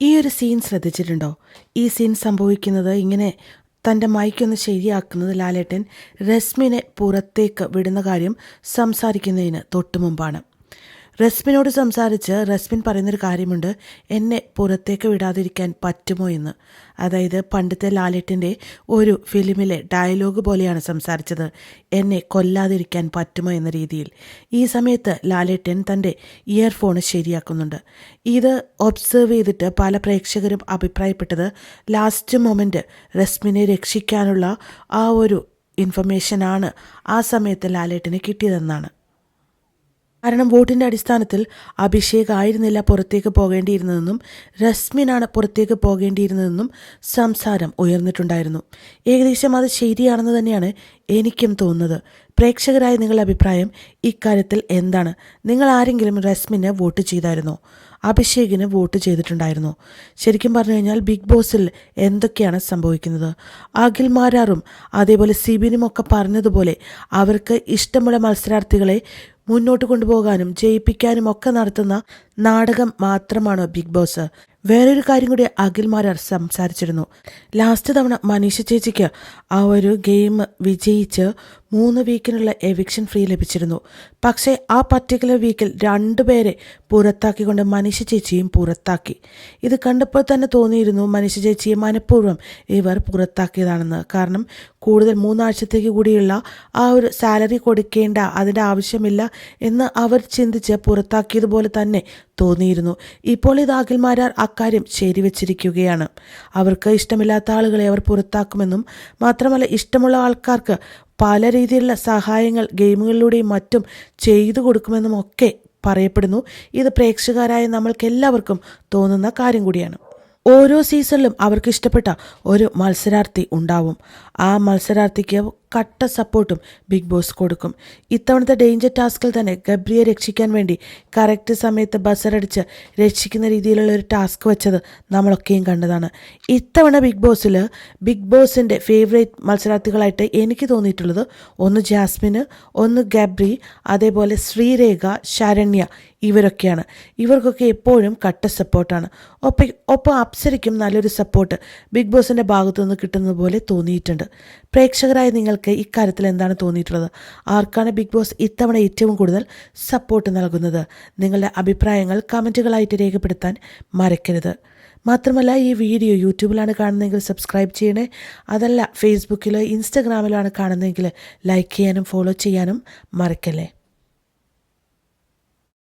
ഈ ഒരു സീൻ ശ്രദ്ധിച്ചിട്ടുണ്ടോ? ഈ സീൻ സംഭവിക്കുന്നത് ഇങ്ങനെ തന്റെ മൈക്കൊന്ന് ശരിയാക്കുന്നത് ലാലേട്ടൻ രശ്മിനെ പുറത്തേക്ക് വിടുന്ന കാര്യം സംസാരിക്കുന്നതിന് തൊട്ടു മുമ്പാണ് റസ്മിനോട് സംസാരിച്ച് റസ്മിൻ പറയുന്നൊരു കാര്യമുണ്ട്. എന്നെ പുറത്തേക്ക് വിടാതിരിക്കാൻ പറ്റുമോ എന്ന്. അതായത് പണ്ടത്തെ ലാലിട്ടിന്റെ ഒരു ഫിലിമിലെ ഡയലോഗ് പോലെയാണ് സംസാരിച്ചത്. എന്നെ കൊല്ലാതിരിക്കാൻ പറ്റുമോ എന്ന രീതിയിൽ. ഈ സമയത്ത് ലാലേട്ടൻ തന്റെ ഇയർഫോൺ ശരിയാക്കുന്നുണ്ട്. ഇത് ഒബ്സർവ് ചെയ്തിട്ട് പല പ്രേക്ഷകരും അഭിപ്രായപ്പെട്ടത് ലാസ്റ്റ് മൊമെന്റ് റസ്മിനെ രക്ഷിക്കാനുള്ള ആ ഒരു ഇൻഫർമേഷനാണ് ആ സമയത്ത് ലാലേട്ടന് കിട്ടിയതെന്നാണ്. കാരണം വോട്ടിന്റെ അടിസ്ഥാനത്തിൽ അഭിഷേക് ആയിരുന്നില്ല പുറത്തേക്ക് പോകേണ്ടിയിരുന്നതെന്നും രശ്മിനാണ് പുറത്തേക്ക് പോകേണ്ടിയിരുന്നതെന്നും സംസാരം ഉയർന്നിട്ടുണ്ടായിരുന്നു. ഏകദേശം അത് ശരിയാണെന്ന് തന്നെയാണ് എനിക്കും തോന്നുന്നത്. പ്രേക്ഷകരായ നിങ്ങളുടെ അഭിപ്രായം ഇക്കാര്യത്തിൽ എന്താണ്? നിങ്ങൾ ആരെങ്കിലും രശ്മിനെ വോട്ട് ചെയ്തായിരുന്നോ? അഭിഷേകിന് വോട്ട് ചെയ്തിട്ടുണ്ടായിരുന്നു. ശരിക്കും പറഞ്ഞു കഴിഞ്ഞാൽ ബിഗ് ബോസിൽ എന്തൊക്കെയാണ് സംഭവിക്കുന്നത്? അഖിൽ മാരാറും അതേപോലെ സിബിനും ഒക്കെ പറഞ്ഞതുപോലെ അവർക്ക് ഇഷ്ടമുള്ള മത്സരാർത്ഥികളെ മുന്നോട്ട് കൊണ്ടുപോകാനും ജയിപ്പിക്കാനും ഒക്കെ നടത്തുന്ന നാടകം മാത്രമാണ് ബിഗ് ബോസ്. വേറൊരു കാര്യം കൂടി അഖിൽമാരാർ സംസാരിച്ചിരുന്നു. ലാസ്റ്റ് തവണ മനീഷ ചേച്ചിക്ക് ആ ഒരു ഗെയിം വിജയിച്ച് മൂന്ന് വീക്കിനുള്ള എവിക്ഷൻ ഫ്രീ ലഭിച്ചിരുന്നു. പക്ഷേ ആ പർട്ടിക്കുലർ വീക്കിൽ രണ്ടുപേരെ പുറത്താക്കിക്കൊണ്ട് മനുഷ്യ ചേച്ചിയും പുറത്താക്കി. ഇത് കണ്ടപ്പോൾ തന്നെ തോന്നിയിരുന്നു മനുഷ്യ ചേച്ചിയെ മനഃപൂർവം ഇവർ പുറത്താക്കിയതാണെന്ന്. കാരണം കൂടുതൽ മൂന്നാഴ്ചത്തേക്ക് കൂടിയുള്ള ആ ഒരു സാലറി കൊടുക്കേണ്ട അതിന്റെ ആവശ്യമില്ല എന്ന് അവർ ചിന്തിച്ച് പുറത്താക്കിയതുപോലെ തന്നെ തോന്നിയിരുന്നു. ഇപ്പോൾ ഇത് അഖിൽമാരാർ അക്കാര്യം ശരിവച്ചിരിക്കുകയാണ്. അവർക്ക് ഇഷ്ടമില്ലാത്ത ആളുകളെ അവർ പുറത്താക്കുമെന്നും മാത്രമല്ല ഇഷ്ടമുള്ള ആൾക്കാർക്ക് പല രീതിയിലുള്ള സഹായങ്ങൾ ഗെയിമുകളിലൂടെയും മറ്റും ചെയ്തു കൊടുക്കുമെന്നും ഒക്കെ പറയപ്പെടുന്നു. ഇത് പ്രേക്ഷകരായ നമ്മൾക്കെല്ലാവർക്കും തോന്നുന്ന കാര്യം കൂടിയാണ്. ഓരോ സീസണിലും അവർക്ക് ഇഷ്ടപ്പെട്ട ഒരു മത്സരാർത്ഥി ഉണ്ടാവും. ആ മത്സരാർത്ഥിക്ക് കട്ട സപ്പോർട്ടും ബിഗ് ബോസ് കൊടുക്കും. ഇത്തവണത്തെ ഡേഞ്ചർ ടാസ്കിൽ തന്നെ ഗബ്രിയെ രക്ഷിക്കാൻ വേണ്ടി കറക്റ്റ് സമയത്ത് ബസറടിച്ച് രക്ഷിക്കുന്ന രീതിയിലുള്ള ഒരു ടാസ്ക് വെച്ചത് നമ്മളൊക്കെയും കണ്ടതാണ്. ഇത്തവണ ബിഗ് ബോസിൽ ബിഗ് ബോസിന്റെ ഫേവറേറ്റ് മത്സരാർത്ഥികളായിട്ട് എനിക്ക് തോന്നിയിട്ടുള്ളത് ഒന്ന് ജാസ്മിന് ഒന്ന് ഗബ്രി അതേപോലെ ശ്രീരേഖ ശരണ്യ ഇവരൊക്കെയാണ്. ഇവർക്കൊക്കെ എപ്പോഴും കട്ട സപ്പോർട്ടാണ്. ഒപ്പം ഒപ്പം അപ്സരയ്ക്കും നല്ലൊരു സപ്പോർട്ട് ബിഗ് ബോസിന്റെ ഭാഗത്തുനിന്ന് കിട്ടുന്നത് പോലെ തോന്നിയിട്ടുണ്ട്. പ്രേക്ഷകരായ നിങ്ങൾക്ക് ഇക്കാര്യത്തിൽ എന്താണ് തോന്നിയിട്ടുള്ളത്? ആർക്കാണ് ബിഗ് ബോസ് ഇത്തവണ ഏറ്റവും കൂടുതൽ സപ്പോർട്ട് നൽകുന്നത്? നിങ്ങളുടെ അഭിപ്രായങ്ങൾ കമന്റുകളായിട്ട് രേഖപ്പെടുത്താൻ മറക്കരുത്. മാത്രമല്ല ഈ വീഡിയോ യൂട്യൂബിലാണ് കാണുന്നതെങ്കിൽ സബ്സ്ക്രൈബ് ചെയ്യണേ. അതല്ല ഫേസ്ബുക്കിലോ ഇൻസ്റ്റഗ്രാമിലോ ആണ് കാണുന്നതെങ്കിൽ ലൈക്ക് ചെയ്യാനും ഫോളോ ചെയ്യാനും മറക്കല്ലേ?